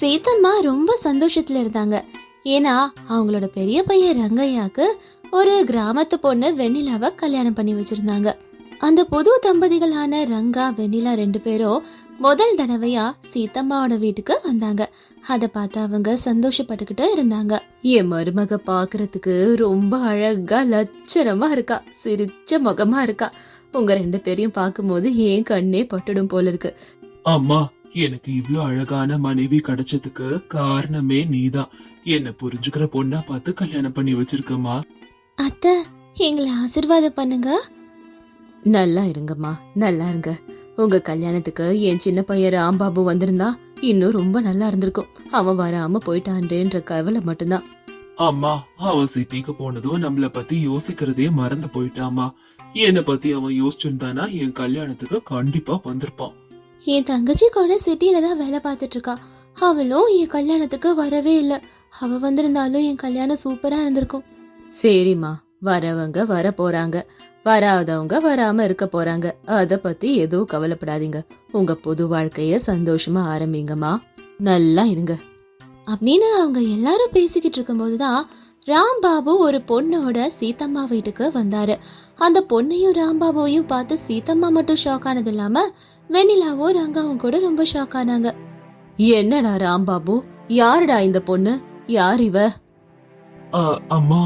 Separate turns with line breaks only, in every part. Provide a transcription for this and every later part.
சீதம்மா ரொம்ப சந்தோஷத்துல இருந்தாங்க. ஏன்னா அவங்களோட பெரிய பையன் ரங்கையாக்கு ஒரு கிராமத்து பொண்ணு வெண்ணிலாவை கல்யாணம் பண்ணி வச்சிருந்தாங்க. அந்த புது தம்பதிகளான ரங்கா வெண்ணிலா ரெண்டு பேரும் முதல் தடவையா சீதம்மாவோட வீட்டுக்கு வந்தாங்க. அத பார்த்து அவங்க சந்தோஷப்பட்டுக்கிட்டு இருந்தாங்க. என் மருமக பாக்குறதுக்கு ரொம்ப அழகா லட்சணமா இருக்கா. சிரிச்ச முகமா இருக்கா. உங்க ரெண்டு பேரையும் பார்க்கும்போது ஏன் கண்ணே பட்டுடும் போல இருக்கு.
அம்மா எனக்கு இவ்ளோ அழகான மனைவி கிடைச்சதுக்கு காரணமே நீதான். என்ன புரிஞ்சுக்கிற பொண்ணா பார்த்து கல்யாணம் பண்ணி வச்சிருக்கம்மா.
அத்தை எங்களை ஆசிர்வாதம் பண்ணுங்க. நல்லா இருங்கம்மா நல்லா இருங்க. உங்க கல்யாணத்துக்கு என் சின்ன பையன் ராம்பாபு வந்திருந்தா இன்னும் ரொம்ப நல்லா இருந்திருக்கும். அவன் வராம போயிட்டான்றேன்ற கவலை மட்டும்தான்.
அம்மா அவன் சிட்டிக்கு போனதும் நம்மள பத்தி யோசிக்கிறதே மறந்து போயிட்டாமா என்ன பத்தி அவன் யோசிச்சிருந்தானா என் கல்யாணத்துக்கு கண்டிப்பா வந்திருப்பான்.
என் தங்கச்சி கூட சிட்டில தான் வேலை பார்த்துட்டு இருக்கா அவளும் என் கல்யாணத்துக்கு வரவே இல்ல. அவ வந்திருந்தாலும் என் கல்யாணம் சூப்பரா இருந்திருக்கும். சரிம்மா. வரவங்க வர போறாங்க. வராதவங்க வராம இருக்க போறாங்க. அத பத்தி எதுவும் கவலைப்படாதீங்க. உங்க புது வாழ்க்கைய சந்தோஷமா ஆரம்பிங்கம்மா. நல்லா இருங்க. அப்படின்னு அவங்க எல்லாரும் பேசிக்கிட்டு இருக்கும்போதுதான் ராம்பாபு ஒரு பொண்ணோட சீதம்மா வீட்டுக்கு வந்தாரு. அந்த பொண்ணையும் ராம்பாபுவையும் பார்த்து சீதம்மா மட்டும் ஷாக் ஆனது இல்லாம வெண்ணிலாவும் ரங்காவும் கூட ரொம்ப ஷாக் ஆனாங்க. என்னடா ராம்பாபு? யாருடா இந்த பொண்ணு? யார் இவ?
அம்மா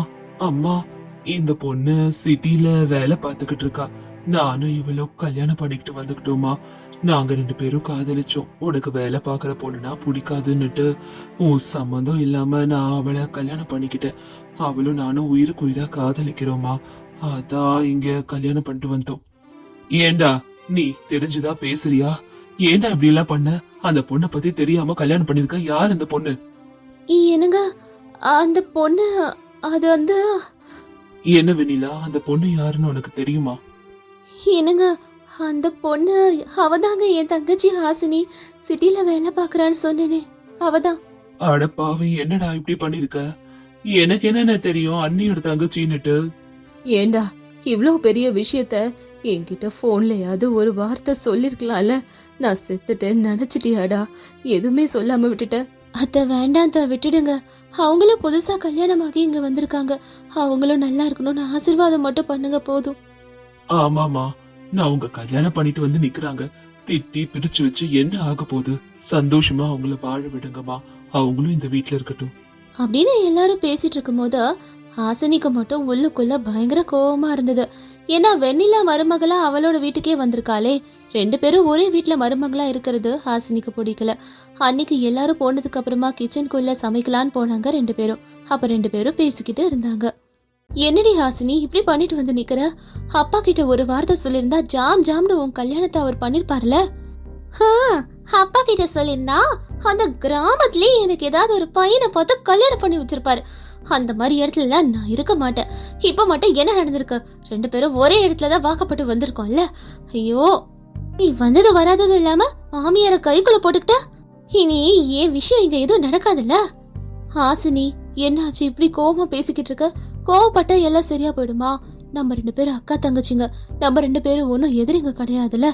அம்மா இந்த பொண்ணு சிட்டில வேலை பார்த்துக்கிட்டு இருக்கா. நானும் இவளும் கல்யாணம் பண்ணிக்கிட்டு வந்துக்கிட்டோமா? நாங்க ரெண்டு பேரும் காதலிச்சோம். உனக்கு வேலை பார்க்குற பொண்ணுனா பிடிக்காதுன்னுட்டு. உன் சம்மந்தம் இல்லாம நான் அவளை கல்யாணம் பண்ணிக்கிட்டேன். அவளும் நானும் உயிருக்கு உயிரா காதலிக்கிறோமா? அதான் இங்க கல்யாணம் பண்ணிட்டு வந்தோம். ஏண்டா நீ தெரிஞ்சுதா பேசுறியா? ஏண்டா இப்படி எல்லாம் பண்ண? அந்த பொண்ணை பத்தி தெரியாம கல்யாணம் பண்ணிருக்க யார் அந்த பொண்ணு?
என்னங்க அந்த பொண்ணு அது வந்து
என்ன வெண்ணிலா அந்த பொண்ணு யாருன்னு உனக்கு தெரியுமா?
என்னங்க அந்த பொண்ணு அவதாங்க என் தங்கச்சி ஹாசினி. சிட்டில வேலை பார்க்கறான்னு சொன்னேனே அவதான்.
அட பாவி என்னடா இப்படி பண்ணிருக்க எனக்கு என்னென்ன தெரியும்? அண்ணியோட தங்கச்சின்னுட்டு.
ஏண்டா இவ்ளோ பெரிய விஷயத்த என்கிட்ட போன்லயாவது ஒரு வார்த்தை சொல்லிருக்கலாம்ல? நான் செத்துட்டேன் நினைச்சிட்டியாடா? எதுவுமே சொல்லாம விட்டுட்ட. அத்த வேண்டாம் அத்த விட்டுடுங்க. அவங்களும் புதுசா கல்யாணமாகி இங்க வந்திருக்காங்க. அவங்களும் நல்லா இருக்கணும்னு ஆசீர்வாதம் மட்டும் பண்ணுங்க போதும்.
ஆமாமா நான் உங்க கல்யாணம் பண்ணிட்டு வந்து நிக்கிறாங்க. திட்டி பிரிச்சு வச்சு என்ன ஆக போகுது? சந்தோஷமா அவங்கள வாழ விடுங்கம்மா. அவங்களும் இந்த வீட்ல இருக்கட்டும்.
அப்படின்னு எல்லாரும் பேசிட்டு இருக்கும்போது ஹாசினிக்கு மட்டும் உள்ளுக்குள்ள பயங்கர கோவமா இருந்தது. ஏன்னா வெண்ணிலா மருமகளா அவளோட வீட்டுக்கே வந்திருக்காளே. ரெண்டு பேரும் ஒரே வீட்டில் மருமகளா இருக்கிறது ஹாசினிக்கு பிடிக்கல. அன்னைக்கு எல்லாரும் போனதுக்கு அப்புறமா கிச்சனுக்குள்ள சமைக்கலான்னு போனாங்க ரெண்டு பேரும். அப்ப ரெண்டு பேரும் பேசிக்கிட்டு இருந்தாங்க. என்னடி ஹாசினி இப்படி பண்ணிட்டு வந்து நிக்கிற? அப்பா கிட்ட ஒரு வார்த்தை சொல்லியிருந்தா ஜாம் ஜாம்னு உன் கல்யாணத்தை அவர் பண்ணிருப்பார்ல? அப்பா கிட்ட சொல்லியிருந்தா அந்த கிராமத்திலேயே எனக்கு ஏதாவது ஒரு பையனை பார்த்து கல்யாணம் பண்ணி வச்சிருப்பாரு. அந்த மாதிரி இடத்துல நான் இருக்க மாட்டேன். இப்போ மட்டும் என்ன நடந்திருக்கு? ரெண்டு பேரும் ஒரே இடத்துல தான் வாக்கப்பட்டு வந்திருக்கோம்ல. ஐயோ நீ வந்தது வராதது இல்லாம மாமியார கைக்குள்ள போட்டுக்கிட்ட? இனி ஏன் விஷயம் இங்க எதுவும் நடக்காதுல்ல? ஹாசினி என்னாச்சு இப்படி கோபமா பேசிக்கிட்டு இருக்க? கோவப்பட்டா எல்லாம் சரியா போயிடுமா? நம்ம ரெண்டு பேரும் அக்கா தங்கச்சிங்க. நம்ம ரெண்டு பேரும் ஒன்னும் எதிரிங்க கிடையாதுல்ல?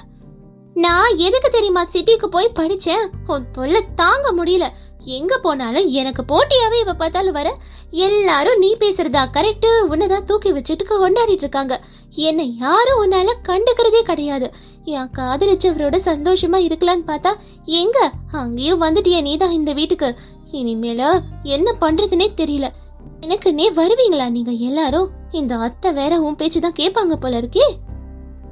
நான் எதுக்கு தெரியுமா சிட்டிக்கு போய் படிச்சேன்? உன் தொல்லை தாங்க முடியல. எங்க போனாலும் எனக்கு போட்டியாவே இவ பார்த்தாலும் வர எல்லாரும் நீ பேசுறதா கரெக்டு உன்னதான் தூக்கி வச்சுட்டு கொண்டாடிட்டு இருக்காங்க. என்னை யாரும் உன்னால கண்டுக்கிறதே கிடையாது. என் காதலிச்சவரோட சந்தோஷமா இருக்கலான்னு பார்த்தா எங்க? அங்கேயும் வந்துட்டிய நீதான் இந்த வீட்டுக்கு. இனிமேல என்ன பண்றதுனே தெரியல. எனக்குன்னே வருவீங்களா நீங்க எல்லாரும்? இந்த அத்தை வேற உன் பேச்சு தான் கேட்பாங்க போல இருக்கே.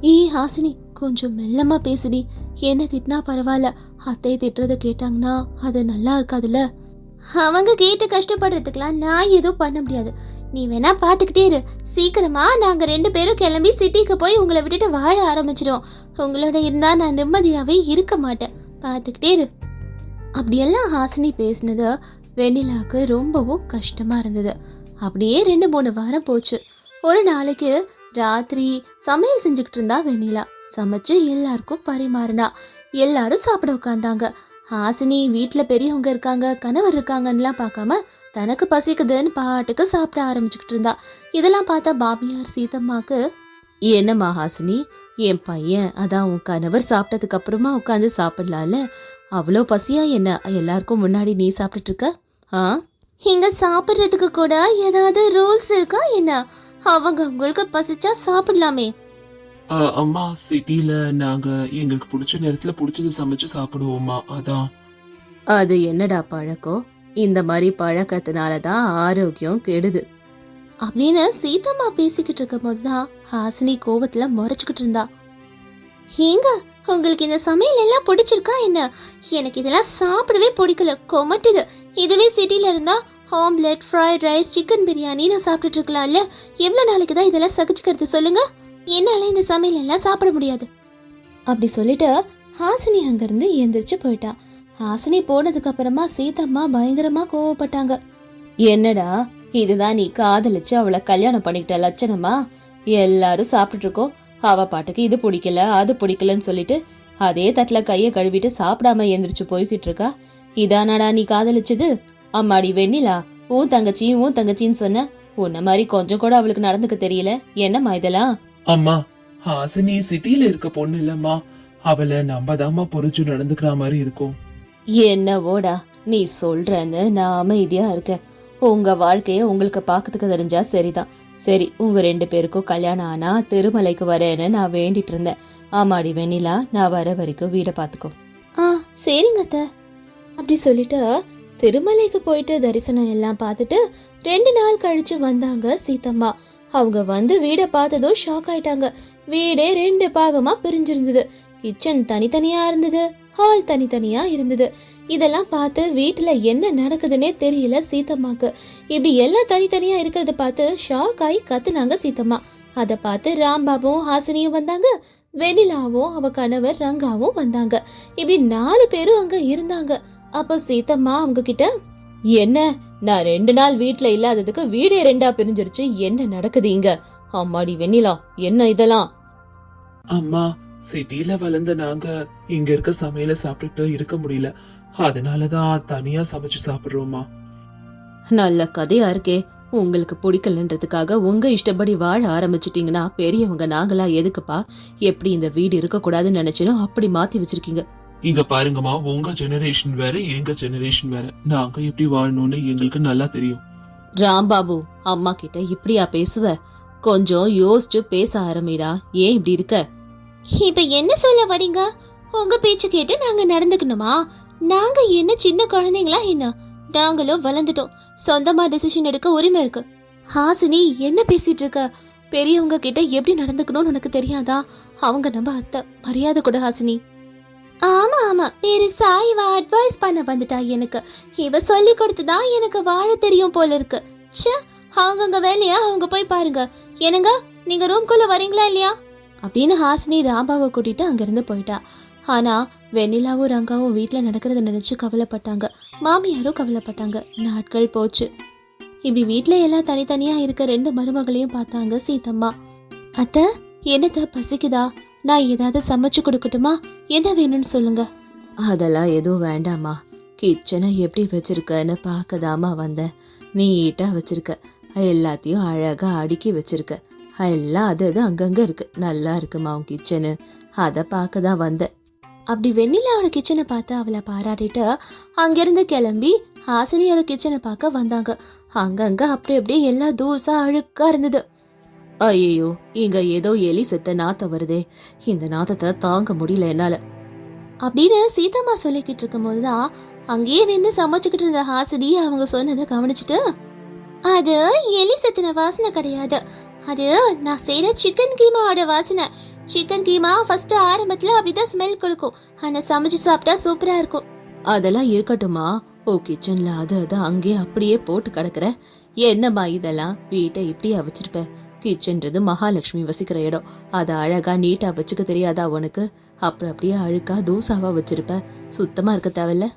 ஈ ஹாசினி கொஞ்சம் மெல்லமா பேசுடி. என்ன திட்டினா பரவாயில்ல. அத்தை திட்டுறத கேட்டாங்கன்னா அது நல்லா இருக்காதுல்ல. அவங்க கேட்டு கஷ்டப்படுறதுக்கெல்லாம் நான் எதுவும் பண்ண முடியாது. நீ வேணா பார்த்துக்கிட்டே இரு. சீக்கிரமா நாங்க ரெண்டு பேரும் கிளம்பி சிட்டிக்கு போய் உங்களை விட்டுட்டு வாழ ஆரம்பிச்சிடும் உங்களோட இருந்தா நான் நிம்மதியாவே இருக்க மாட்டேன். பார்த்துக்கிட்டே இரு. அப்படியெல்லாம் ஹாசினி பேசினது வெண்ணிலாவுக்கு ரொம்பவும் கஷ்டமா இருந்தது. அப்படியே ரெண்டு மூணு வாரம் போச்சு. ஒரு நாளைக்கு ராத்திரி சமையல் செஞ்சுக்கிட்டு இருந்தா வெண்ணிலா. சமைச்சு எல்லாருக்கும் பரிமாறினா எல்லாரும் சாப்பிட உட்காந்தாங்க ஹாசினி வீட்டில் பெரியவங்க இருக்காங்க கணவர் இருக்காங்கன்னுலாம் பார்க்காம தனக்கு பசிக்குதுன்னு பாட்டுக்கு சாப்பிட ஆரம்பிச்சுக்கிட்டு இருந்தா. இதெல்லாம் பார்த்தா பாபியார் சீதம்மாக்கு என்னம்மா ஹாசினி என் பையன் அதான் உன் கணவர் சாப்பிட்டதுக்கு அப்புறமா உட்காந்து சாப்பிடலாம்ல? அவ்வளோ பசியா என்ன? எல்லாருக்கும் முன்னாடி நீ சாப்பிட்டுட்டு இருக்க? ஆ? இங்க சாப்பிட்றதுக்கு கூட ஏதாவது ரூல்ஸ் இருக்கா என்ன? அவங்க உங்களுக்கு பசிச்சா சாப்பிடலாமே.
அம்மா சிட்டில நாங்க எங்களுக்கு பிடிச்ச நேரத்துல பிடிச்சது சமைச்சு சாப்பிடுவோமா அதான்.
அது என்னடா பழக்கம்? இந்த மாதிரி பழக்கத்தினால தான் ஆரோக்கியம் கெடுது. அப்படின்னு சீதம்மா பேசிக்கிட்டு இருக்கும் போதுதான் ஹாசினி கோவத்துல முறைச்சுக்கிட்டு இருந்தா. ஏங்க உங்களுக்கு இந்த சமையல் எல்லாம் பிடிச்சிருக்கா என்ன? எனக்கு இதெல்லாம் சாப்பிடவே பிடிக்கல. கொமட்டுது. இதுவே சிட்டில இருந்தா omelette fried rice chicken biryani நான் சாப்பிட்டுட்டு இருக்கலாம்ல. எவ்வளோ நாளைக்கு தான் இதெல்லாம் சகிச்சுக்கிறது சொல்லுங்க. என்னால் இந்த சமையல் எல்லாம் சாப்பிட முடியாது. அப்படி சொல்லிட்டு ஹாசினி அங்கேருந்து எந்திரிச்சு போயிட்டா. ஹாசினி போனதுக்கு அப்புறமா சீதம்மா பயங்கரமா கோவப்பட்டாங்க. என்னடா இதுதான் நீ காதலிச்சு அவளை கல்யாணம் பண்ணிக்கிட்ட லட்சணமா? எல்லாரும் சாப்பிட்டுட்டு இருக்கோம். அவ பாட்டுக்கு இது பிடிக்கல அது பிடிக்கலன்னு சொல்லிட்டு அதே தட்டுல கையை கழுவிட்டு சாப்பிடாம எந்திரிச்சு போய்கிட்டு இருக்கா. இதானாடா நீ காதலிச்சது? அம்மாடி வெண்ணிலா உன் தங்கச்சி உன் தங்கச்சின்னு சொன்ன உன்ன மாதிரி கொஞ்சம் கூட அவளுக்கு நடந்துக்க தெரியல. என்னம்மா இதெல்லாம்?
அம்மா ஹாசினி சிட்டில இருக்க பொண்ணு இல்லம்மா. அவளை நம்ம தாம்மா புரிஞ்சு நடந்துக்கிற மாதிரி இருக்கும்.
என்னவோடா நீ சொல்றன்னு நான் அமைதியா இருக்கேன். உங்க வாழ்க்கைய உங்களுக்கு பார்க்கறதுக்கு தெரிஞ்சா சரிதான். சரி உங்க ரெண்டு பேருக்கும் கல்யாணம் ஆனா திருமலைக்கு வரேன்னு நான் வேண்டிட்டு இருந்தேன். ஆமாடி வெண்ணிலா நான் வர வரைக்கும் வீடை பார்த்துக்கோ. ஆ சரிங்க அத்த. அப்படி சொல்லிட்டு திருமலைக்கு போயிட்டு தரிசனம் எல்லாம் பார்த்துட்டு ரெண்டு நாள் கழிச்சு வந்தாங்க சீதம்மா அவங்க வந்து வீடை பார்த்ததும் ஷாக் ஆயிட்டாங்க. வீடே ரெண்டு பாகமா பிரிஞ்சிருந்தது. கிச்சன் தனித்தனியா இருந்தது. ஹால் தனித்தனியா இருந்தது. இதெல்லாம் பார்த்து வீட்டுல என்ன நடக்குதுன்னே தெரியல சீத்தம்மாக்கு. இப்படி எல்லாம் தனித்தனியா இருக்கிறத பார்த்து ஷாக் ஆகி கத்துனாங்க சீத்தம்மா. அதை பார்த்து ராம்பாபும் ஹாசினியும் வந்தாங்க. வெண்ணிலாவும் அவ கணவர் ரங்காவும் வந்தாங்க. இப்படி நாலு பேரும் அங்க இருந்தாங்க. அப்ப சீத்தம்மா அவங்க கிட்ட என்ன? நான் ரெண்டு நாள் வீட்ல இல்லாததுக்கு வீடே ரெண்டா பிரிஞ்சிருச்சு. என்ன நடக்குது இங்க? அம்மாடி வெண்ணிலா என்ன இதெல்லாம்?
அம்மா சிட்டில வளர்ந்த நாங்க இங்க இருக்க சமையல சாப்பிட்டுட்டு இருக்க முடியல. அதனாலதான் தனியா சமைச்சு சாப்பிடுறோம்மா.
நல்ல கதையா இருக்கே. உங்களுக்கு பிடிக்கலன்றதுக்காக உங்க இஷ்டப்படி வாழ ஆரம்பிச்சிட்டீங்கன்னா பெரியவங்க நாங்களா எதுக்குப்பா? எப்படி இந்த வீடு இருக்க கூடாதுன்னு நினைச்சனோ அப்படி மாத்தி வச்சிருக்கீங்க.
இங்க பாருங்கம்மா உங்க ஜெனரேஷன் வேற எங்க ஜெனரேஷன் வேற. நாங்க எப்படி வாழணும்னு எங்களுக்கு நல்லா தெரியும்.
ராம்பாபு அம்மா கிட்ட இப்படியா பேசுவ? கொஞ்சம் யோசிச்சு பேச ஆரம்பிடா. ஏன் இப்படி இருக்க? இப்ப என்ன சொல்ல வரீங்க? உங்க பேச்சு கேட்டு நாங்க நடந்துக்கணுமா? நாங்க என்ன சின்ன குழந்தைங்களா என்ன? நாங்களும் வளர்ந்துட்டோம். சொந்தமா டெசிஷன் எடுக்க உரிமை இருக்கு. ஹாசினி என்ன பேசிட்டு இருக்க? பெரியவங்க கிட்ட எப்படி நடந்துக்கணும்னு உனக்கு தெரியாதா? அவங்க நம்ம அத்தை. மரியாதை கூட ஹாசினி. ஆமா ஆமா. பெருசா இவ அட்வைஸ் பண்ண வந்துட்டா எனக்கு. இவ சொல்லி கொடுத்துதான் எனக்கு வாழ தெரியும் போல இருக்கு. ச்சே அவங்கவுங்க வேலையா அவங்க போய் பாருங்க. என்னங்க நீங்க ரூம்குள்ள வரீங்களா இல்லையா? அப்படின்னு ஹாசினி ராபாவை கூட்டிட்டு அங்கிருந்து போயிட்டா. ஆனா வெண்ணிலாவும் ரங்காவும் வீட்டில் நடக்கிறத நினைச்சு கவலைப்பட்டாங்க. மாமியாரும் கவலைப்பட்டாங்க. நாட்கள் போச்சு. இப்படி வீட்டில் எல்லாம் தனித்தனியா இருக்க ரெண்டு மருமகளையும் பார்த்தாங்க சீதம்மா அத்தை என்னத்த பசிக்குதா? நான் ஏதாவது சமைச்சு கொடுக்கட்டுமா? என்ன வேணும்னு சொல்லுங்க. அதெல்லாம் எதுவும் வேண்டாமா கிச்சனை எப்படி வச்சிருக்கன்னு பார்க்கதாமா வந்தேன். நீட்டா வச்சிருக்க. எல்லாத்தையும் அழகா அடுக்கி வச்சிருக்க. எல்லாம் அது அது அங்கங்க இருக்கு. நல்லா இருக்குமா உன் கிச்சனு? அதை பார்க்க தான் வந்தேன். அப்படி வெண்ணிலாவோட கிச்சனை பார்த்து அவளை பாராட்டிட்டு அங்கிருந்து கிளம்பி ஹாசினியோட கிச்சனை பார்க்க வந்தாங்க. அங்கங்க அப்படி அப்படியே எல்லாம் தூசா அழுக்கா இருந்தது. ஐயோ இங்க ஏதோ எலி செத்த நாத்தம் வருதே. இந்த நாத்தத்தை தாங்க முடியல என்னால. அப்படின்னு சீதாமா சொல்லிக்கிட்டு இருக்கும் தான் அங்கேயே நின்று சமைச்சுக்கிட்டு இருந்த ஹாசினி அவங்க சொன்னதை கவனிச்சுட்டு அது எலி செத்தின வாசனை கிடையாது. அது நான் செய்யற சிக்கன் கீமாவோட வாசனை. சிக்கன் கீமா ஃபர்ஸ்ட் ஆரம்பத்துல அப்படிதான் ஸ்மெல் கொடுக்கும். ஆனா சமைச்சு சாப்பிட்டா சூப்பரா இருக்கும். அதெல்லாம் இருக்கட்டுமா ஓ கிச்சன்ல அது அது அங்கேயே அப்படியே போட்டு கிடக்குற. என்னம்மா இதெல்லாம்? வீட்டை இப்படியா வச்சிருப்பேன் கிச்சன்றது மகாலட்சுமி வசிக்கிற இடம். அதை அழகா நீட்டா வச்சுக்க தெரியாதா உனக்கு? அப்புறம் அப்படியே அழுக்கா தூசாவா வச்சிருப்ப. சுத்தமா இருக்க தேவையில்ல.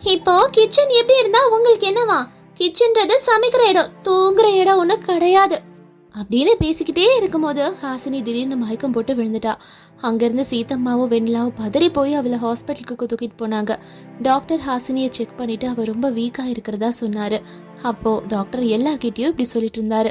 இப்போ கிச்சன் எப்படி இருந்தா உங்களுக்கு என்னவா? கிச்சன்றது சமைக்கிற இடம் தூங்குற இடம் ஒண்ணு கிடையாது. அப்படின்னு பேசிக்கிட்டே இருக்கும்போது ஹாசினி திடீர்னு மயக்கம் போட்டு விழுந்துட்டா. அங்கிருந்து சீத்தம்மாவும் வெண்ணிலாவும் பதறி போய் அவளை ஹாஸ்பிட்டலுக்கு தூக்கிட்டு போனாங்க. டாக்டர் ஹாசினியை செக் பண்ணிட்டு அவ ரொம்ப வீக்கா இருக்கிறதா சொன்னாரு. அப்போ டாக்டர் எல்லார்கிட்டயும் இப்படி சொல்லிட்டு இருந்தாரு.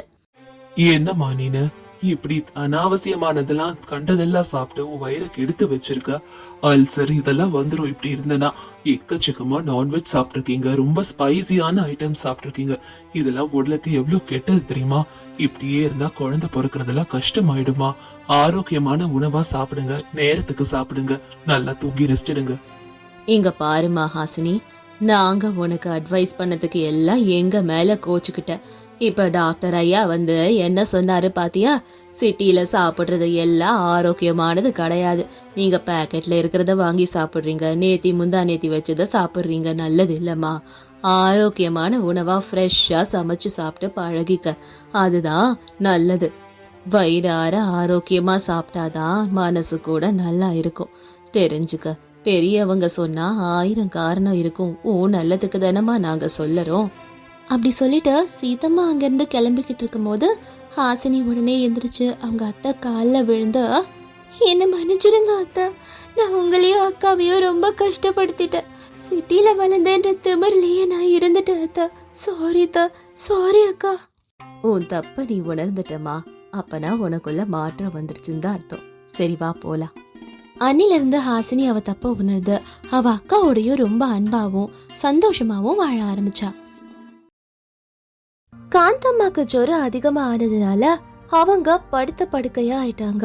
என்னம்மா நீனு இப்படி அனாவசியமானதெல்லாம் கண்டதெல்லாம் சாப்பிட்டு உன் வயிறை கெடுத்து வச்சிருக்க. அல்சர் இதெல்லாம் வந்துரும் இப்படி இருந்தனா. எக்கச்சக்கமா நான்வெஜ் சாப்பிட்ருக்கீங்க ரொம்ப ஸ்பைசியான ஐட்டம் சாப்பிட்ருக்கீங்க இதெல்லாம் உடலுக்கு எவ்வளவு கெட்டது தெரியுமா? இப்படியே இருந்தா குழந்தை பிறக்கிறதெல்லாம் கஷ்டமாயிடுமா? ஆரோக்கியமான உணவா சாப்பிடுங்க. நேரத்துக்கு சாப்பிடுங்க. நல்லா தூங்கி ரெஸ்ட் எடுங்க.
இங்க பாருமா ஹாசினி. நாங்க உனக்கு அட்வைஸ் பண்ணதுக்கு எல்லாம் எங்க மேல கோச்சுக்கிட்ட. இப்ப டாக்டர் ஐயா வந்து என்ன சொன்னாரு பாத்தியா? சிட்டில சாப்பிடுறது எல்லாம் ஆரோக்கியமானது கிடையாது. நீங்க பேக்கெட்ல இருக்கிறத வாங்கி சாப்பிடுறீங்க. நேத்தி முந்தா நேத்தி வச்சத சாப்பிடுறீங்க. நல்லது இல்லம்மா. ஆரோக்கியமான உணவா ஃப்ரெஷ்ஷா சமைச்சு சாப்பிட்டு பழகிக்க. அதுதான் நல்லது. வயிறார ஆரோக்கியமா சாப்பிட்டாதான் மனசு கூட நல்லா இருக்கும். தெரிஞ்சுக்க. பெரியவங்க சொன்னா ஆயிரம் காரணம் இருக்கும். ஓ நல்லதுக்கு தானம்மா நாங்க சொல்லறோம். அப்படி சொல்லிட்டு சீதம்மா அங்கிருந்து கிளம்பிக்கிட்டு இருக்கும்போது ஹாசினி உடனே எந்திரிச்சு அவங்க அத்தை காலில் விழுந்து என்ன மன்னிச்சிருங்க அத்தை. நான் உங்களையும் அக்காவையும் ரொம்ப கஷ்டப்படுத்திட்டேன். சிட்டில வளர்ந்தேன்ற திமிர்லயே நான் இருந்துட்டேன் அத்தை. சாரி அத்தை. சாரி அக்கா. உன் தப்ப நீ உணர்ந்துட்டமா அப்பனா உனக்குள்ள மாற்றம் வந்துருச்சுன்னு தான் அர்த்தம். சரி வா போலாம். அன்னில இருந்து ஹாசினி அவ தப்ப உணர்ந்து அவ அக்காவோடையும் ரொம்ப அன்பாவும் சந்தோஷமாவும் வாழ ஆரம்பிச்சா. காந்தம்மாக்கு ஜுரம் அதிகமா ஆனதுனால அவங்க படுத்த படுக்கையா ஆயிட்டாங்க.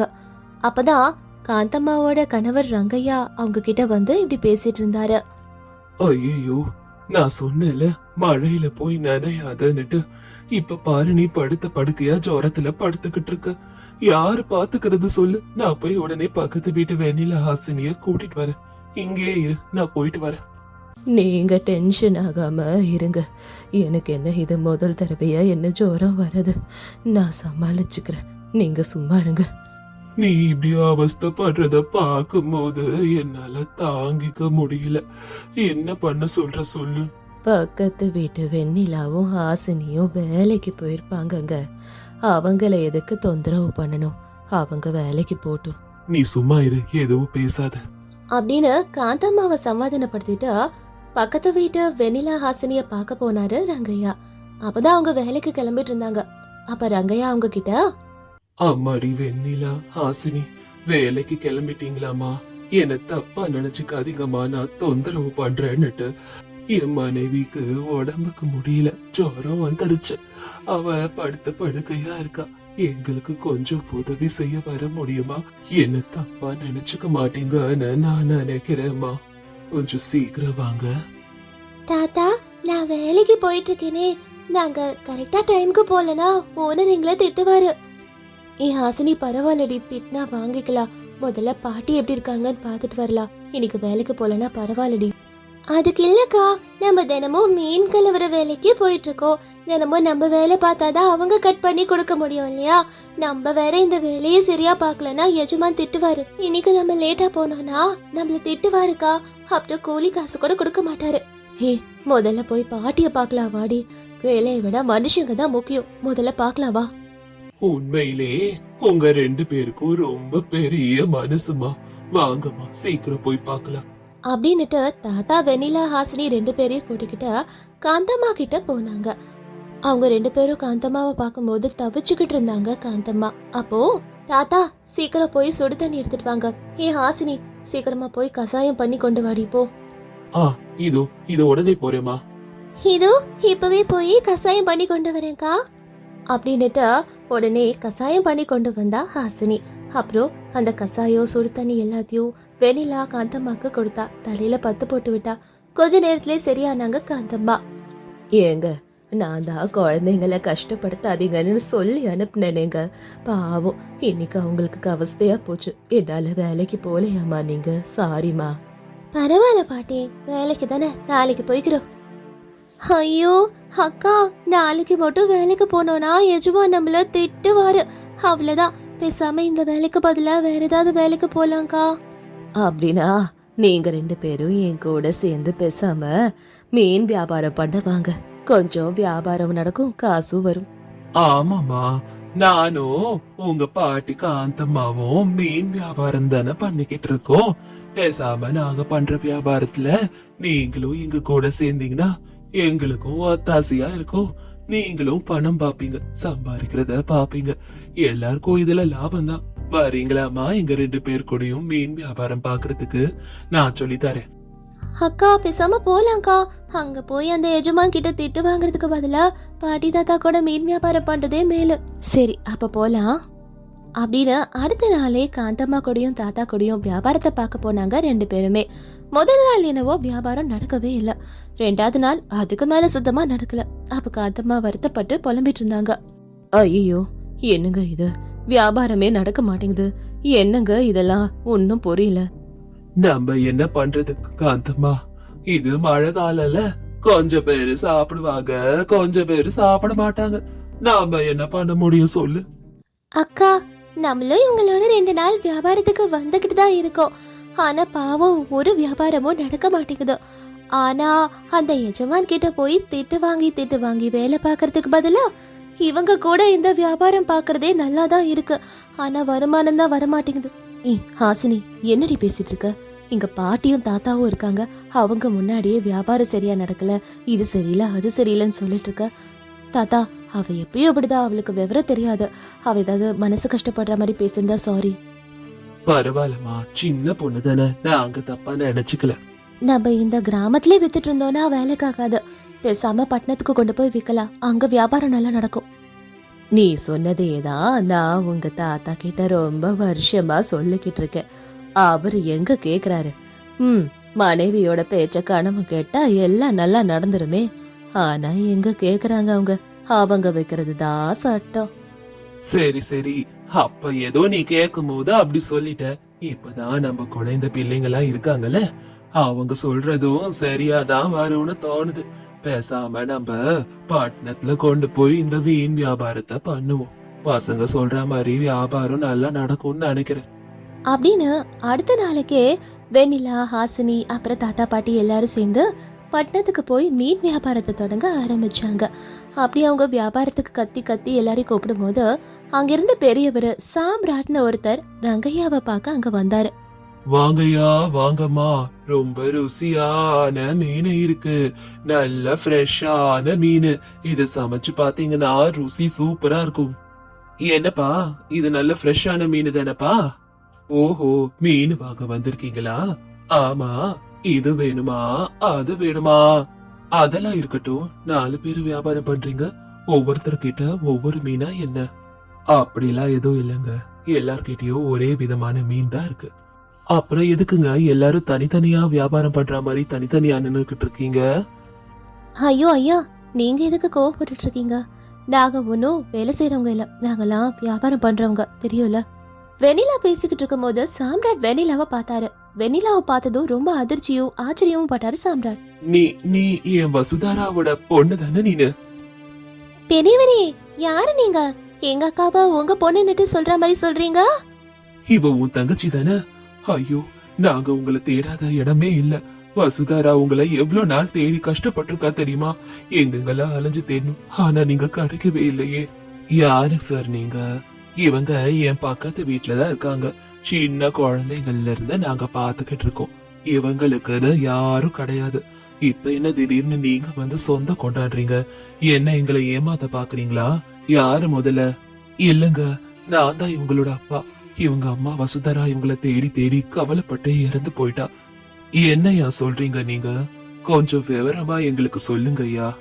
அப்பதான் காந்தம்மாவோட கணவர் ரங்கையா அவங்க கிட்ட வந்து இப்படி பேசிட்டு இருந்தாரு.
ஐயோ நான் சொன்னேல மழையில போய் நனையாதன்னுட்டு. இப்ப பாரு நீ படுத்த படுக்கையா ஜோரத்துல படுத்துக்கிட்டு இருக்க. யாரு பாத்துக்கிறது சொல்லு. நான் போய் உடனே பக்கத்து வீட்டு வெண்ணில ஹாசினிய கூட்டிட்டு வரேன். இங்கே இரு நான் போயிட்டு வரேன்.
நீங்க டென்ஷன் ஆகாம இருங்க. எனக்கு என்ன இது முதல் தடவையா? என்ன ஜுரம் வருது நான் சமாளிச்சுக்கிறேன். நீங்க சும்மா இருங்க.
நீ இப்படி அவஸ்தைப்படுறத பார்க்கும்போது என்னால தாங்கிக்க முடியல. என்ன பண்ண சொல்ற சொல்லு.
பக்கத்து வீட்டு வெண்ணிலாவும் ஹாசினியும் வேலைக்கு போயிருப்பாங்கங்க. அவங்கள எதுக்கு தொந்தரவு பண்ணணும்? அவங்க வேலைக்கு போட்டும்.
நீ சும்மா இரு. எதுவும் பேசாத.
அப்படின்னு காந்தம்மாவை சமாதானப்படுத்திட்டு பக்கத்து வீட்டு வெண்ணிலா ஹாசினிய பார்க்க போனாரு ரங்கையா. அப்பதான் அவங்க வேலைக்கு கிளம்பிட்டு இருந்தாங்க. அப்ப ரங்கையா அவங்க கிட்ட
அம்மாடி வெண்ணிலா ஹாசினி வேலைக்கு கிளம்பிட்டீங்களாமா என்ன தப்பா நினைச்சுக்காதீங்கம்மா நான் தொந்தரவு பண்றேன்னுட்டு. என் மனைவிக்கு உடம்புக்கு முடியல ஜுரம் வந்துடுச்சு அவ படுத்த படுக்கையா இருக்கா. எங்களுக்கு கொஞ்சம் உதவி செய்ய வர முடியுமா? என்ன தப்பா நினைச்சுக்க மாட்டீங்கன்னு நான் நினைக்கிறேம்மா. கொஞ்சம் சீக்கிரம் வாங்க.
தாத்தா நான் வேலைக்கு போயிட்டு இருக்கேனே நாங்க கரெக்டா டைம்க்கு போலனா ஓனர் எங்களை திட்டுவாரு. என் ஹாசினி பரவாயில்லடி திட்டினா வாங்கிக்கலாம். முதல்ல பாட்டி எப்படி இருக்காங்கன்னு பார்த்துட்டு வரலாம். இன்னைக்கு வேலைக்கு போலனா பரவாயில்லடி. அதுக்கு இல்லக்கா நம்ம தினமும் மீன் கலவர வேலைக்கு போயிட்டு இருக்கோம் தினமும் நம்ம வேலை பார்த்தாதான் அவங்க கட் பண்ணி கொடுக்க முடியும் இல்லையா? நம்ம வேற இந்த வேலையை சரியா பார்க்கலனா எஜமான் திட்டுவாரு. இன்னைக்கு நம்ம லேட்டா போனோம்னா நம்மள திட்டுவாருக்கா? அப்புறம் கூலி காசு கூட கொடுக்க மாட்டாரு. ஹே முதல்ல போய் பாட்டிய பார்க்கலாம் வாடி. வேலையை விட மனுஷங்க தான் முக்கியம். முதல்ல பார்க்கலாம் வா.
உண்மையிலே உங்க ரெண்டு பேருக்கும் ரொம்ப பெரிய மனசுமா. வாங்கம்மா சீக்கிரம் போய் பார்க்கலாம்.
அப்படின்னுட்டு தாத்தா வெண்ணிலா ஹாசினி ரெண்டு பேரையும் கூட்டிக்கிட்டு காந்தம்மா கிட்ட போனாங்க. அவங்க ரெண்டு பேரும் காந்தம்மாவை பார்க்கும்போது தவிச்சுக்கிட்டு இருந்தாங்க காந்தம்மா. அப்போ தாத்தா சீக்கிரம் போய் சுடு தண்ணி எடுத்துட்டு வாங்க. ஏ ஹாசினி சீக்கிரமா போய் கசாயம் பண்ணி கொண்டு வாடி போ.
ஆ இதோ இது உடனே போறேம்மா.
இதோ இப்பவே போய் கசாயம் பண்ணி கொண்டு வரேன்க்கா. அப்படின்னுட்டு உடனே கசாயம் பண்ணி கொண்டு வந்தா ஹாசினி. அப்புறம் அந்த கசாயம் சுடு தண்ணி எல்லாத்தையும் வெண்ணிலா காந்தம்மாக்கு கொடுத்தா. தலையில பத்து போட்டு விட்டா. கொஞ்ச நேரத்திலே சரியானாங்க காந்தம்மா. ஏங்க நான் தான் குழந்தைங்கள கஷ்டப்படுத்தாதீங்கன்னு சொல்லி அனுப்புனேங்க பாவம் இன்னைக்கு அவங்களுக்கு அவஸ்தையா போச்சு. என்னால வேலைக்கு போலையாமா நீங்க? சாரிமா பரவாயில்ல பாட்டி வேலைக்கு தானே நாளைக்கு போய்க்கிறோம். ஐயோ அக்கா நாளைக்கு மட்டும் வேலைக்கு போனோம்னா எஜமான் நம்மள திட்டுவாரு. அவ்வளவுதான் பேசாம இந்த வேலைக்கு பதிலா வேற ஏதாவது வேலைக்கு போலாம்க்கா. அப்படின்னா நீங்க ரெண்டு பேரும் என் கூட சேர்ந்து பேசாம மீன் வியாபாரம் பண்ணுவாங்க கொஞ்சம் வியாபாரம் நடக்கும் காசும் வரும்.
ஆமாமா நானும் உங்க பாட்டி காந்தம்மாவும் மீன் வியாபாரம் தானே பண்ணிக்கிட்டு இருக்கோம். பேசாம நாங்க பண்ற வியாபாரத்துல நீங்களும் எங்க கூட சேர்ந்தீங்கன்னா எங்களுக்கும் ஒத்தாசையா இருக்கும். நீங்களும் பணம் பாப்பீங்க சம்பாதிக்கிறத பாப்பீங்க. எல்லாருக்கும் இதுல லாபம் தான் வரீங்களாமா எங்க ரெண்டு பேர் கூடயும் மீன் வியாபாரம் பாக்குறதுக்கு நான் சொல்லி தரேன்.
அக்கா பேசாம போலாம்க்கா. அங்க போய் அந்த எஜமான் கிட்ட திட்டு வாங்குறதுக்கு பதிலா பாட்டி தாத்தா கூட மீன் வியாபாரம் பண்றதே மேலு. சரி அப்ப போலாம். அப்படின்னு அடுத்த நாளே காந்தம்மா கூடயும் தாத்தா கூடயும் வியாபாரத்தை பார்க்க போனாங்க ரெண்டு பேருமே. முதல் நாள் என்னவோ வியாபாரம் நடக்கவே இல்லை. ரெண்டாவது நாள் அதுக்கு மேல சுத்தமா நடக்கல. அப்ப காந்தம்மா வருத்தப்பட்டு புலம்பிட்டு இருந்தாங்க. ஐயோ என்னங்க இது? வியாபாரமே நடக்க மாட்டேங்குது. என்னங்க இதெல்லாம்? ஒன்னும் புரியல.
நம்ம என்ன பண்றதுக்கு காந்தம்மா? இது மழை காலம்ல. கொஞ்சம் பேரு சாப்பிடுவாங்க. கொஞ்சம் பேரு சாப்பிட மாட்டாங்க. நாம என்ன பண்ண முடியும் சொல்லு.
அக்கா நம்மளும் இவங்களோட ரெண்டு நாள் வியாபாரத்துக்கு வந்துகிட்டு தான் இருக்கோம். ஆனா பாவம் ஒரு வியாபாரமும் நடக்க மாட்டேங்குது. ஆனா அந்த எஜமான் கிட்ட போய் திட்டு வாங்கி திட்டு வாங்கி வேலை பார்க்கறதுக்கு பதிலா இவங்க கூட இந்த வியாபாரம் பார்க்கறதே நல்லா தான் இருக்கு. ஆனா வருமானம் தான் வரமாட்டேங்குது. ஏய் ஹாசினி என்னடி பேசிட்டு இருக்க? இங்க பாட்டியும் தாத்தாவும் இருக்காங்க. அவங்க முன்னாடியே வியாபாரம் சரியா நடக்கல. இது சரியில்லை அது சரியில்லைன்னு சொல்லிட்டு இருக்க. தாத்தா அவ எப்பயும் அப்படிதான். அவளுக்கு விவரம் தெரியாது. அவ ஏதாவது மனசு கஷ்டப்படுற மாதிரி பேசியிருந்தா சாரி
பரவாயில்லம்மா. சின்ன பொண்ணு தானே. நாங்க தப்பா நினைச்சுக்கல.
நம்ம இந்த கிராமத்திலே வித்துட்டு இருந்தோம்னா வேலைக்காகாது. பேசாம பட்டணத்துக்கு கொண்டு போய் விற்கலாம் அங்க வியாபாரம் நல்லா நடக்கும். நீ சொன்னதே தான் நான் உங்க தாத்தா கிட்ட ரொம்ப வருஷமா சொல்லிக்கிட்டு இருக்கேன். அவர் எங்க கேக்குறாரு? ம் மனைவியோட பேச்ச கனவு கேட்டா எல்லாம் நல்லா நடந்துருமே. ஆனா எங்க கேக்குறாங்க அவங்க? அவங்க வைக்கிறது தான் சட்டம்.
சரி சரி. அப்ப ஏதோ நீ கேட்கும் போது அப்படி சொல்லிட்ட. இப்பதான் நம்ம கூட இந்த பிள்ளைங்க எல்லாம் இருக்காங்கல்ல? அவங்க சொல்றதும் சரியாதான் வரும்னு தோணுது. பேசாம நம்ம பட்டணத்துல கொண்டு போய் இந்த வீண் வியாபாரத்தை பண்ணுவோம். பசங்க சொல்ற மாதிரி வியாபாரம் நல்லா நடக்கும்னு நினைக்கிறேன்.
அப்படின்னு அடுத்த நாளைக்கே வெண்ணிலா ஹாசினி அப்புறம் தாத்தா பாட்டி எல்லாரும் சேர்ந்து பட்டணத்துக்கு போய் மீன் வியாபாரத்தை தொடங்க ஆரம்பிச்சாங்க. அப்படி அவங்க வியாபாரத்துக்கு கத்தி கத்தி எல்லாரையும் கூப்பிடும்போது அங்கிருந்த பெரியவர் சாம்ராட்னு ஒருத்தர் ரங்கையாவை பார்க்க அங்க வந்தாரு.
வாங்கய்யா வாங்கம்மா. ரொம்ப ருசியான மீன் இருக்கு. நல்ல ஃப்ரெஷ்ஷான மீன். இது சமைச்சு பாத்தீங்கன்னா ருசி சூப்பரா இருக்கும். என்னப்பா? இது நல்ல ஃப்ரெஷ்ஷான மீன் தானப்பா? ஓஹோ மீன் வாங்க வந்திருக்கீங்களா? ஆமா இது வேணுமா? அது வேணுமா? அதெல்லாம் இருக்கட்டும். நாலு பேர் வியாபாரம் பண்றீங்க. ஒவ்வொருத்தர்கிட்ட ஒவ்வொரு மீனா என்ன? அப்படிலாம் எதுவும் இல்லைங்க. எல்லார்கிட்டயும் ஒரே விதமான மீன் தான் இருக்கு. அப்புறம் எதுக்குங்க? எல்லாரும் தனித்தனியா வியாபாரம் பண்ற மாதிரி தனித்தனியா நின்னுக்கிட்டு இருக்கீங்க?
ஐயோ ஐயா நீங்க எதுக்கு கோவப்பட்டுட்டு இருக்கீங்க? நாங்க ஒன்றும் வேலை செய்யறவங்க இல்ல. நாங்கெல்லாம் வியாபாரம் பண்றவங்க. தெரியும்ல? வெண்ணிலா பேசிக்கிட்டு இருக்கும்போது சாம்ராட் வெண்ணிலாவை பார்த்தாரு. வெண்ணிலாவை பார்த்ததும் ரொம்ப அதிர்ச்சியும் ஆச்சரியமும் பட்டாரு சாம்ராட்.
நீ நீ என் வசுதாராவோட பொண்ணு தானே நீனு?
பெரியவரே யாரு நீங்க? எங்க அக்காவை உங்க பொண்ணுன்னுட்டு சொல்ற மாதிரி சொல்றீங்க?
இவ உன் தங்கச்சி தானே? ஐயோ நாங்க உங்களை தேடாத இடமே இல்ல. வசுதாரா உங்களை எவ்வளவு நாள் தேடி கஷ்டப்பட்டிருக்கா தெரியுமா? எங்கெங்கெல்லாம் அலைஞ்சு தேடணும்? ஆனா நீங்க கிடைக்கவே இல்லையே. யாரு சார் நீங்க? இவங்க என் பக்கத்து வீட்டுலதான் இருக்காங்க. சின்ன குழந்தைங்கள்ல இருந்து நாங்க பாத்துக்கிட்டு இருக்கோம். இவங்களுக்குன்னு யாரும் கிடையாது. இப்ப என்ன திடீர்னு நீங்க வந்து சொந்த கொண்டாடுறீங்க? என்ன எங்களை ஏமாத்த பாக்குறீங்களா யாரு முதல்ல? இல்லங்க நான் தான் இவங்களோட அப்பா. இவங்க அம்மா வசுதரா இவங்கள தேடி தேடி கவலைப்பட்டு இறந்து போயிட்டா. என்னய்யா சொல்றீங்க நீங்க? கொஞ்சம் விவரமா எங்களுக்கு சொல்லுங்க ஐயா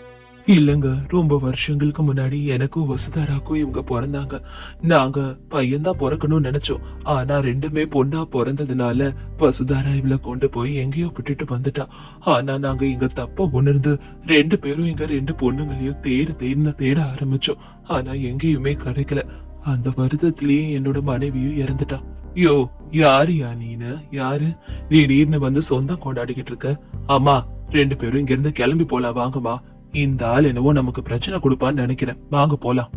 இல்லங்க ரொம்ப வருஷங்களுக்கு முன்னாடி எனக்கும் வசுதாராக்கும் இவங்க பிறந்தாங்க. நாங்க பையன்தான் பிறக்கணும்னு நினைச்சோம். ஆனா ரெண்டுமே பொண்ணா பிறந்ததுனால வசுதாரா இவள கொண்டு போய் எங்கேயோ விட்டுட்டு வந்துட்டா. ஆனா நாங்க இங்க தப்ப உணர்ந்து ரெண்டு பேரும் இங்க ரெண்டு பொண்ணுங்களையும் தேடு தேடின தேட ஆரம்பிச்சோம். ஆனா எங்கேயுமே கிடைக்கல. அந்த வருத்தத்திலேயே என்னோட மனைவியும் இறந்துட்டா. யோ யாரு யா நீனு? யாரு? திடீர்னு வந்து சொந்தம் கொண்டாடிக்கிட்டு இருக்க. அம்மா ரெண்டு பேரும் இங்க இருந்து கிளம்பி போலாம். வாங்கம்மா இந்த ஆள் என்னவோ நமக்கு பிரச்சனை கொடுப்பான்னு நினைக்கிறேன். வாங்க போலாம்.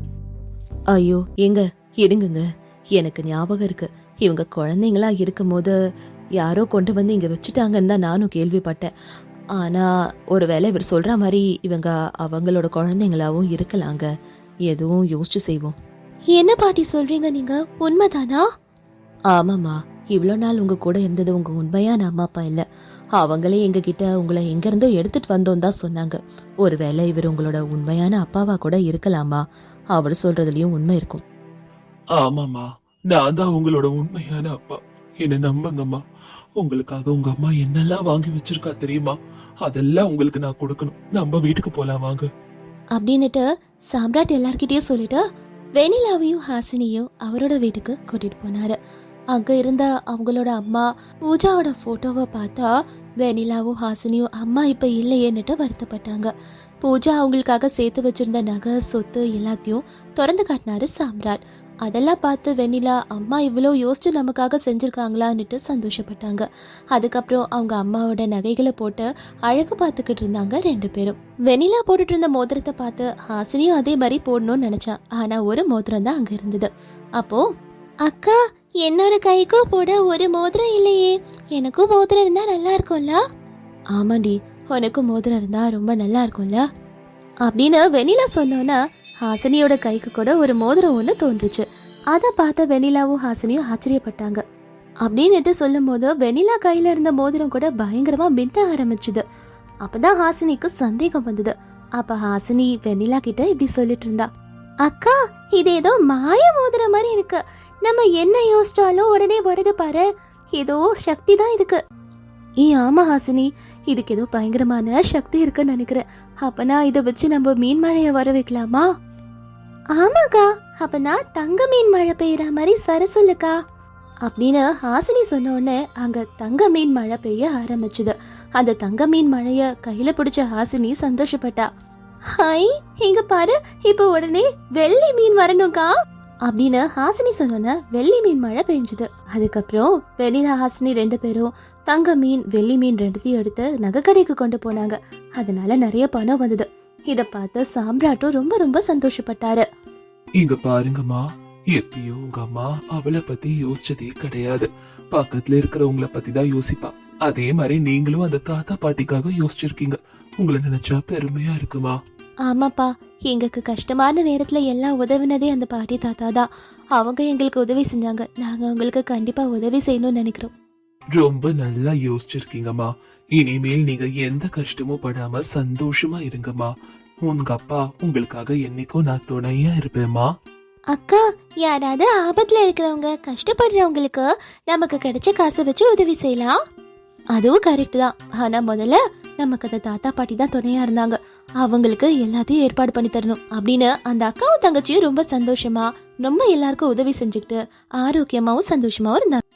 ஐயோ எங்க? இருங்குங்க. எனக்கு ஞாபகம் இருக்கு. இவங்க குழந்தைங்களா இருக்கும்போது யாரோ கொண்டு வந்து இங்க வச்சுட்டாங்கன்னு தான் நானும் கேள்விப்பட்டேன். ஆனா ஒருவேளை இவர் சொல்ற மாதிரி இவங்க அவங்களோட குழந்தைங்களாவும் இருக்கலாங்க. எதுவும் யோசிச்சு செய்வோம். என்ன பாட்டி சொல்றீங்க நீங்க? உண்மைதானா? ஆமாம்மா. இவ்வளோ நாள் உங்க கூட இருந்தது உங்க உண்மையான அம்மா அப்பா இல்ல. அவங்களே எங்ககிட்ட உங்களை எங்கேருந்தோ எடுத்துட்டு வந்தோம் தான் சொன்னாங்க. ஒருவேளை இவர் உங்களோட உண்மையான அப்பாவா கூட இருக்கலாமா? அவர் சொல்றதுலயும் உண்மை இருக்கும்.
ஆமாம்மா. நான் தான் உங்களோட உண்மையான அப்பா. என்ன நம்புங்கம்மா. உங்களுக்காக உங்க அம்மா என்னெல்லாம் வாங்கி வச்சிருக்கா தெரியுமா? அதெல்லாம் உங்களுக்கு நான் கொடுக்கணும். நம்ம வீட்டுக்கு போலாம் வாங்க.
அப்படின்னுட்டு சாம்ராட் எல்லார்கிட்டயும் சொல்லிட்டு வெனிலாவையும் ஹாசினியும் அவரோட வீட்டுக்கு கூட்டிட்டு போனாரு. அங்க இருந்த அவங்களோட அம்மா பூஜாவோட போட்டோவை பார்த்தா வெனிலாவும் ஹாசினியும் அம்மா இப்ப இல்லையேன்னுட்டு வருத்தப்பட்டாங்க. பூஜா அவங்களுக்காக சேர்த்து வச்சிருந்த நகை சொத்து எல்லாத்தையும் திறந்து காட்டினாரு சாம்ராட். அதெல்லாம் பார்த்து வெண்ணிலா அம்மா இவ்வளோ யோசிச்சு நமக்காக செஞ்சுருக்காங்களான்னுட்டு சந்தோஷப்பட்டாங்க. அதுக்கப்புறம் அவங்க அம்மாவோட நகைகளை போட்டு அழகு பார்த்துக்கிட்டு இருந்தாங்க ரெண்டு பேரும். வெண்ணிலா போட்டுட்டு இருந்த மோதிரத்தை பார்த்து ஹாசினியும் அதே மாதிரி போடணும்னு நினைச்சா. ஆனால் ஒரு மோதிரம் தான் அங்கே இருந்தது. அப்போது அக்கா என்னோட கைக்கும் போட ஒரு மோதிரம் இல்லையே. எனக்கும் மோதிரம் இருந்தால் நல்லா இருக்கும்ல? ஆமாண்டி உனக்கும் மோதிரம் இருந்தால் ரொம்ப நல்லா இருக்கும்ல? அப்படின்னு வெனிலா சொன்னோன்னா ஹாசினியோட கைக்கு கூட ஒரு மோதிரம் ஒன்று தோன்றுச்சு. அதை பார்த்த வெனிலாவும் ஹாசினியும் ஆச்சரியப்பட்டாங்க. அப்படின்னுட்டு சொல்லும் போது வெனிலா கையில இருந்த மோதிரம் கூட பயங்கரமா மின்ன ஆரம்பிச்சுது. அப்பதான் ஹாசினிக்கு சந்தேகம் வந்தது. அப்ப ஹாசினி வெண்ணிலா கிட்ட இப்படி சொல்லிட்டு இருந்தா. அக்கா இது ஏதோ மாய மோதிரம் மாதிரி இருக்கு. நம்ம என்ன யோசிச்சாலும் உடனே வருது பாரு. ஏதோ சக்தி தான் இதுக்கு. ஏ ஆமா ஹாசினி. இதுக்கு ஏதோ பயங்கரமான சக்தி இருக்குன்னு நினைக்கிறேன். அப்பனா இதை வச்சு நம்ம மீன் மழைய வர வைக்கலாமா? ஆமாக்கா. அப்பனா தங்க மீன் மழை பெய்யற மாதிரி சர சொல்லுக்கா. அப்படின்னு ஹாசினி சொன்ன உடனே அங்க தங்க மீன் மழை பெய்ய ஆரம்பிச்சுது. அந்த தங்க மீன் மழைய கையில பிடிச்ச ஹாசினி சந்தோஷப்பட்டா. ஹாய் இங்க பாரு இப்போ உடனே வெள்ளி மீன் வரணும்க்கா. அப்படின்னு ஹாசினி சொன்னோன்ன வெள்ளி மீன் மழை பெஞ்சுது. அதுக்கப்புறம் வெளியில ஹாசினி ரெண்டு பேரும் தங்க மீன் வெள்ளி மீன் ரெண்டுத்தையும் எடுத்து நகைக்கடைக்கு கொண்டு போனாங்க. அதனால நிறைய பணம் வந்தது. இத பார்த்து சாம்ராட்டும் ரொம்ப ரொம்ப சந்தோஷப்பட்டாரு.
இங்க பாருங்கம்மா. எப்பயோ உங்க அம்மா அவளை பத்தி யோசிச்சதே கிடையாது. பக்கத்துல இருக்கிறவங்கள பத்தி தான் யோசிப்பா. அதே மாதிரி நீங்களும் அந்த தாத்தா பாட்டிக்காக யோசிச்சிருக்கீங்க. உங்களை நினைச்சா பெருமையா இருக்குமா?
ஆமாப்பா. எங்களுக்கு கஷ்டமான நேரத்துல எல்லாம் உதவினதே அந்த பாட்டி தாத்தா தான். அவங்க எங்களுக்கு உதவி செஞ்சாங்க. நாங்க உங்களுக்கு கண்டிப்பா உதவி செய்யணும்னு நினைக்கிறோம்.
ரொம்ப நல்லா யோசிச்சிருக்கீங்கம்மா. இனிமேல் நீங்க எந்த கஷ்டமும் படாம சந்தோஷமா இருங்கம்மா. உங்க அப்பா உங்களுக்காக என்னைக்கும் நான் துணையா இருப்பேம்மா.
அக்கா யாராவது ஆபத்துல இருக்கிறவங்க கஷ்டப்படுறவங்களுக்கு நமக்கு கிடைச்ச காசை வச்சு உதவி செய்யலாம். அதுவும் கரெக்ட் தான். ஆனா முதல்ல நமக்கு அந்த தாத்தா பாட்டி தான் துணையா இருந்தாங்க. அவங்களுக்கு எல்லாத்தையும் ஏற்பாடு பண்ணி தரணும் அப்படின்னு அந்த அக்காவும் தங்கச்சியும் ரொம்ப சந்தோஷமா நம்ம எல்லாருக்கும் உதவி செஞ்சுக்கிட்டு ஆரோக்கியமாவும் சந்தோஷமாவும் இருந்தாங்க.